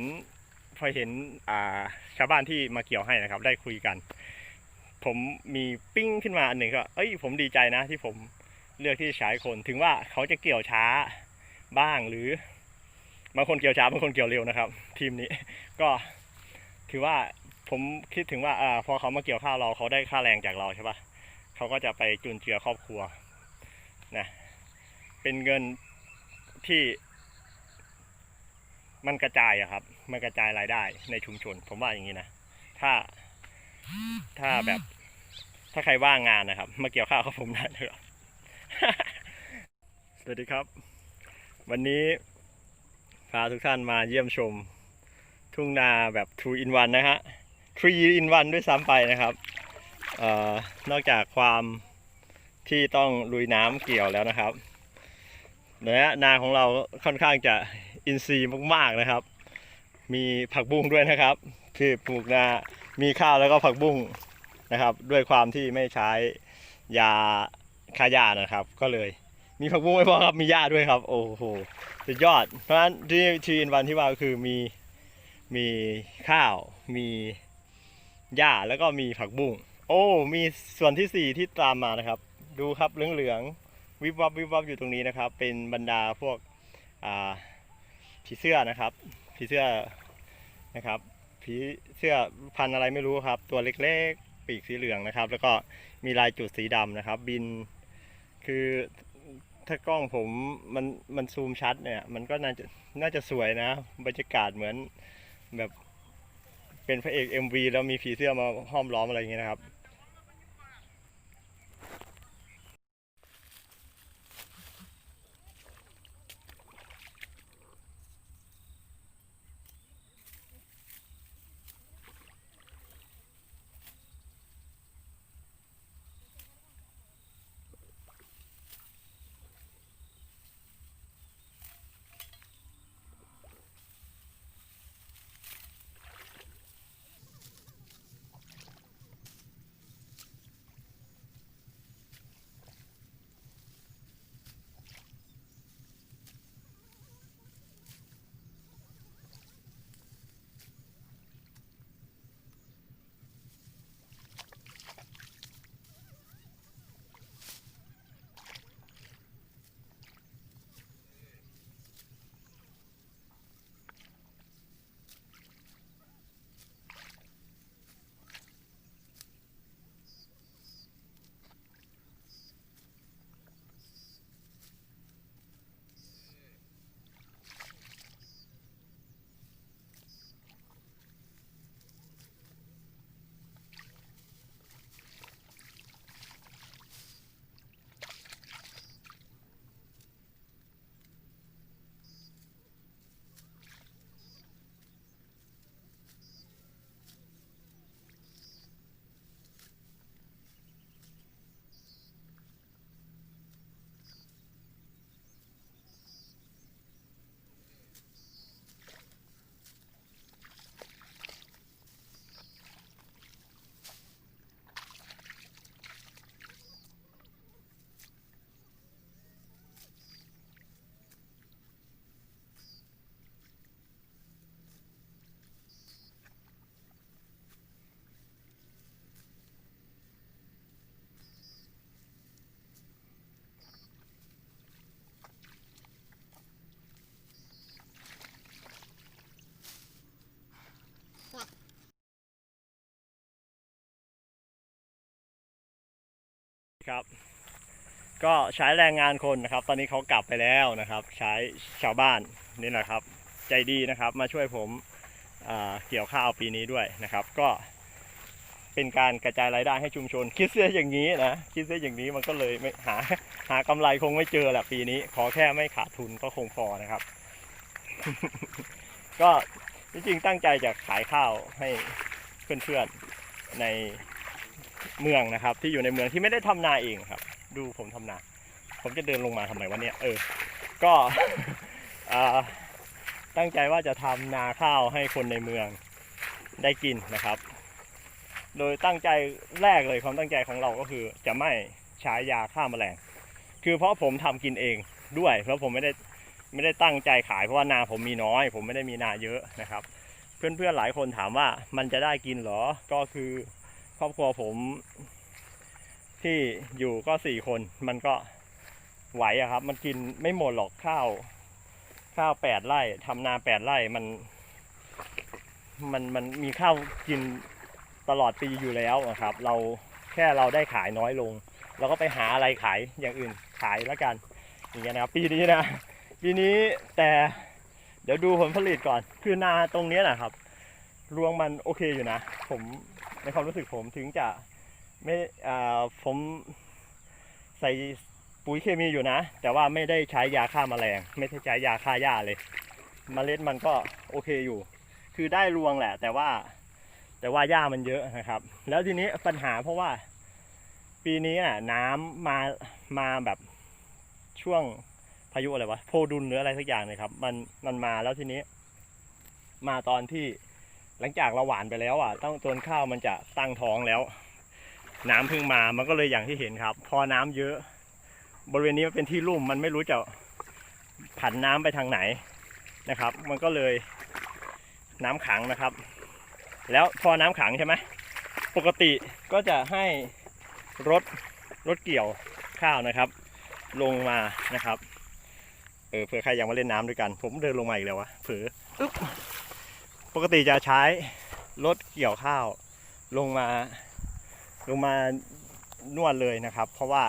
นพอเห็นอ่าชาวบ้านที่มาเกี่ยวให้นะครับ ได้คุยกัน ผมมีปิ้งขึ้นมาอันหนึ่งก็เอ้ยผมดีใจนะที่ผมเลือกที่จะใช้คนถึงว่าเขาจะเกี่ยวช้าบ้างหรือบางคนเกี่ยวช้าบางคนเกี่ยวเร็วนะครับ ทีมนี้ก็ถือว่าผมคิดถึงว่าอาพอเขามาเกี่ยวข้าวเราเขาได้ค่าแรงจากเราใช่ปะเขาก็จะไปจุนเจือครอบครัวนะเป็นเงินที่ มันกระจายอะครับ มันกระจายรายได้ในชุมชน ผมว่าอย่างนี้นะ ถ้า ถ้าแบบ ถ้าใครว่างงานนะครับ มาเกี่ยวข้าวกับผมได้นะครับสวัสดีครับ วันนี้พาทุกท่านมาเยี่ยมชม ทุ่งนาแบบ2 in 1นะฮะ3 in 1ด้วยซ้ำไปนะครับออนอกจากความที่ต้องลุยน้ำเกี่ยวแล้วนะครับและนาของเราค่อนข้างจะ อินทรีย์มากๆนะครับ มีผักบุ้งด้วยนะครับที่ปลูกนามีข้าวแล้วก็ผักบุ้งนะครับ ด้วยความที่ไม่ใช้ยาฆ่าหญ้านะครับ ก็เลยมีผักบุ้งไม่พอครับมีหญ้าด้วยครับ โอ้โหสุดยอด เพราะฉะนั้นที่ทีอินวันที่ว่าคือมีมีข้าวมีหญ้าแล้วก็มีผักบุ้งโอ้มีส่วนที่สี่ที่ตามมานะครับ ดูครับเหลืองๆวิบวับวิบวับอยู่ตรงนี้นะครับ เป็นบรรดาพวกอ่า ผีเสื้อนะครับผีเสื้อนะครับผีเสื้อพันอะไรไม่รู้ครับ ตัวเล็กๆ ปีกสีเหลืองนะครับ แล้วก็มีลายจุดสีดำนะครับ บินคือถ้ากล้องผมมันมันซูมชัดเนี่ย มันก็น่าจะน่าจะสวยนะ บรรยากาศเหมือนแบบเป็นพระเอก MV แล้วมีผีเสื้อมาห้อมล้อมอะไรอย่างเงี้ยนะครับ ครับ ก็ใช้แรงงานคนนะครับ ตอนนี้เขากลับไปแล้วนะครับ ใช้ชาวบ้านนี่แหละครับ ใจดีนะครับมาช่วยผมเกี่ยวข้าวปีนี้ด้วยนะครับ ก็เป็นการกระจายรายได้ให้ชุมชน คิดเสียอย่างนี้นะคิดเสียอย่างนี้มันก็เลยไม่หาหากำไรคงไม่เจอแหละปีนี้ ขอแค่ไม่ขาดทุนก็คงพอนะครับ ก็จริงๆตั้งใจจะขายข้าวให้เพื่อนๆใน เมืองนะครับ ที่อยู่ในเมืองที่ไม่ได้ทำนาเองครับ ดูผมทำนา ผมจะเดินลงมาทำไมวะเนี่ยเออ ก็อตั้งใจว่าจะทำนาข้าวให้คนในเมืองได้กินนะครับ โดยตั้งใจแรกเลยความตั้งใจของเราก็คือ จะไม่ใช้ยาฆ่าแมลง คือเพราะผมทำกินเองด้วย เพราะผมไม่ได้ไม่ได้ตั้งใจขายเพราะว่านาผมมีน้อย ผมไม่ได้มีนาเยอะนะครับ เพื่อนๆหลายคนถามว่ามันจะได้กินหรอ ก็คือ ครอบครัวผมที่อยู่ก็สี่คนมันก็ไหวอะครับ มันกินไม่หมดหรอกข้าว ข้าวแปดไร่ทำนาแปดไร่มัน มันมันมีข้าวกินตลอดปีอยู่แล้วอะครับ เราแค่เราได้ขายน้อยลงเราก็ไปหาอะไรขายอย่างอื่นขายแล้วกัน อย่างเงี้ยนะครับปีนี้นะปีนี้แต่เดี๋ยวดูผลผลิตก่อน คือนาตรงเนี้ยนะครับ รวงมันโอเคอยู่นะ ผม ในความรู้สึกผมถึงจะไม่อ่าผมใส่ปุ๋ยเคมีอยู่นะ แต่ว่าไม่ได้ใช้ยาฆ่าแมลง ไม่ได้ใช้ยาฆ่าหญ้าเลยเมล็ดมันก็โอเคอยู่ คือได้รวงแหละ แต่ว่าแต่ว่าหญ้ามันเยอะนะครับ แล้วทีนี้ปัญหาเพราะว่า ปีนี้อะ น้ำมามาแบบช่วงพายุอะไรวะโพดุลหรืออะไรสักอย่างเลยครับ มันมันมาแล้วทีนี้ มาตอนที่ หลังจากเราหวานไปแล้วอะต้องต้นข้าวมันจะตั้งท้องแล้ว น้ำเพิ่งมามันก็เลยอย่างที่เห็นครับ พอน้ำเยอะ บริเวณนี้มันเป็นที่ลุ่มมันไม่รู้จะผันน้ำไปทางไหนนะครับ มันก็เลยน้ำขังนะครับ แล้วพอน้ำขังใช่ไหมปกติก็จะให้รถรถเกี่ยวข้าวนะครับ ลงมานะครับเออเผื่อใครอยากมาเล่นน้ำด้วยกัน ผมเดินลงมาอีกแล้ววะเผืออึ๊บ ปกติจะใช้รถเกี่ยวข้าวลงมาลงมานวดเลยนะครับ เพราะว่า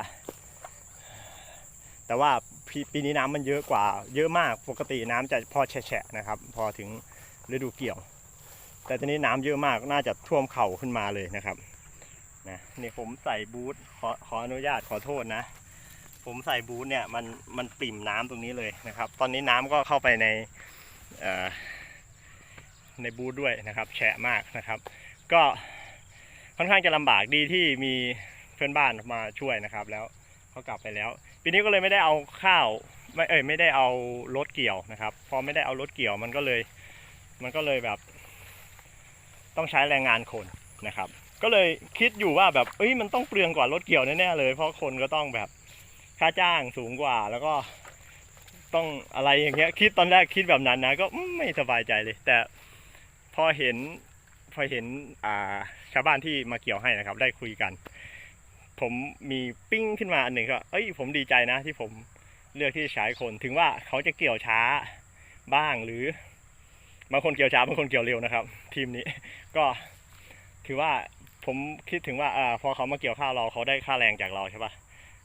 แต่ว่าปีปีนี้น้ำมันเยอะกว่า เยอะมากปกติน้ำจะพอแฉะนะครับ พอถึงฤดูเกี่ยว แต่ตอนนี้น้ำเยอะมากน่าจะท่วมเข่าขึ้นมาเลยนะครับนะนี่ผมใส่บูทขอขออนุญาตขอโทษนะ ผมใส่บูทเนี่ยมันมันปริ่มน้ำตรงนี้เลยนะครับ ตอนนี้น้ำก็เข้าไปในเอ่อ ในบูทด้วยนะครับ แฉะมากนะครับ ก็ค่อนข้างจะลำบากดีที่มีเพื่อนบ้านมาช่วยนะครับ แล้วเขากลับไปแล้ว ปีนี้ก็เลยไม่ได้เอาข้าวไม่เอ้ยไม่ได้เอารถเกี่ยวนะครับพอไม่ได้เอารถเกี่ยวมันก็เลยมันก็เลยแบบ ต้องใช้แรงงานคนนะครับ ก็เลยคิดอยู่ว่าแบบเอ้ยมันต้องเปลืองกว่ารถเกี่ยวแน่ๆเลย เพราะคนก็ต้องแบบค่าจ้างสูงกว่าแล้วก็ต้องอะไรอย่างเงี้ยคิดตอนแรกคิดแบบนั้นนะก็ไม่สบายใจเลย แต่ พอเห็นพอเห็นอ่าชาวบ้านที่มาเกี่ยวให้นะครับ ได้คุยกัน ผมมีปิ้งขึ้นมาอันหนึ่งก็เอ้ยผมดีใจนะที่ผมเลือกที่จะใช้คน ถึงว่าเขาจะเกี่ยวช้าบ้างหรือบางคนเกี่ยวช้าบางคนเกี่ยวเร็วนะครับ ทีมนี้ก็ถือว่าผมคิดถึงว่าอ่าพอเขามาเกี่ยวข้าวเราเขาได้ค่าแรงจากเราใช่ปะ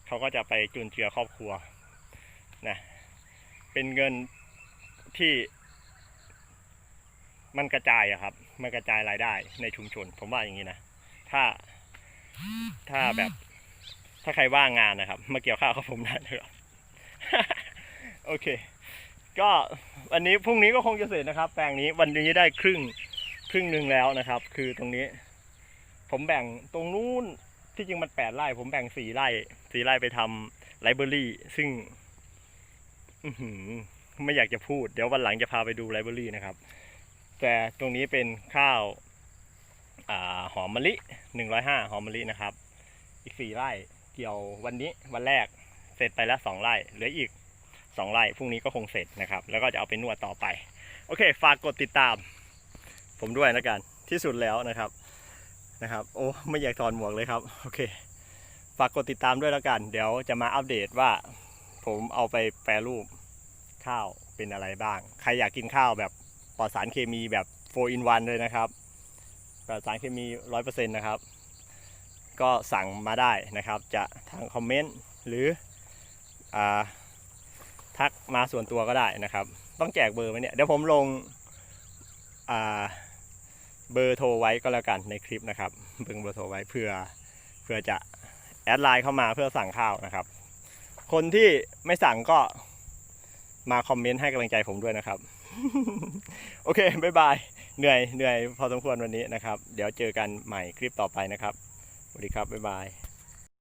เขาก็จะไปจุนเจือครอบครัวนะเป็นเงินที่ มันกระจายอะครับ มันกระจายรายได้ในชุมชน ผมว่าอย่างนี้นะ ถ้า ถ้าแบบ ถ้าใครว่างงานนะครับ มาเกี่ยวข้าวกับผมได้นะครับ โอเค ก็วันนี้พรุ่งนี้ก็คงจะเสร็จนะครับ แปลงนี้วันนี้ได้ครึ่งครึ่งหนึ่งแล้วนะครับ คือตรงนี้ ผมแบ่งตรงนู้นที่จริงมันแปดไร่ ผมแบ่งสี่ไร่สี่ไร่ไปทำไลบรารีซึ่งอืไม่อยากจะพูด เดี๋ยววันหลังจะพาไปดูไลบรารีนะครับ แต่ตรงนี้เป็นข้าวอาหอมมะลิหนึ่งร้อยห้าหอมมะลินะครับ อีกสี่ไร่เกี่ยววันนี้วันแรกเสร็จไปแล้วสองไร่เหลืออีกสองไร่พรุ่งนี้ก็คงเสร็จนะครับ แล้วก็จะเอาไปนวดต่อไป โอเค ฝากกดติดตาม ผมด้วยนะกันที่สุดแล้วนะครับนะครับ โอ้ไม่อยากถอนหมวกเลยครับ โอเค ฝากกดติดตามด้วยแล้วกัน เดี๋ยวจะมาอัปเดตว่า ผมเอาไปแปรรูปข้าวเป็นอะไรบ้าง ใครอยากกินข้าวแบบ ปลอดสารเคมีแบบ 4 in 1 เลยนะครับปลอดสารเคมี 100%นะครับ ก็สั่งมาได้นะครับ จะทางคอมเมนต์หรืออทักมาส่วนตัวก็ได้นะครับ ต้องแจกเบอร์ไหมเนี่ย เดี๋ยวผมลงเบอร์โทรไว้ก็แล้วกันในคลิปนะครับเบอร์เบอร์โทรไว้เพื่อเพื่อจะแอดไลน์เข้ามาเพื่อสั่งข้าวนะครับ คนที่ไม่สั่งก็มาคอมเมนต์ให้กำลังใจผมด้วยนะครับ โอเคบายบายเหนื่อยเหนื่อยพอสมควรวันนี้นะครับ เดี๋ยวเจอกันใหม่คลิปต่อไปนะครับ สวัสดีครับ บ๊ายบาย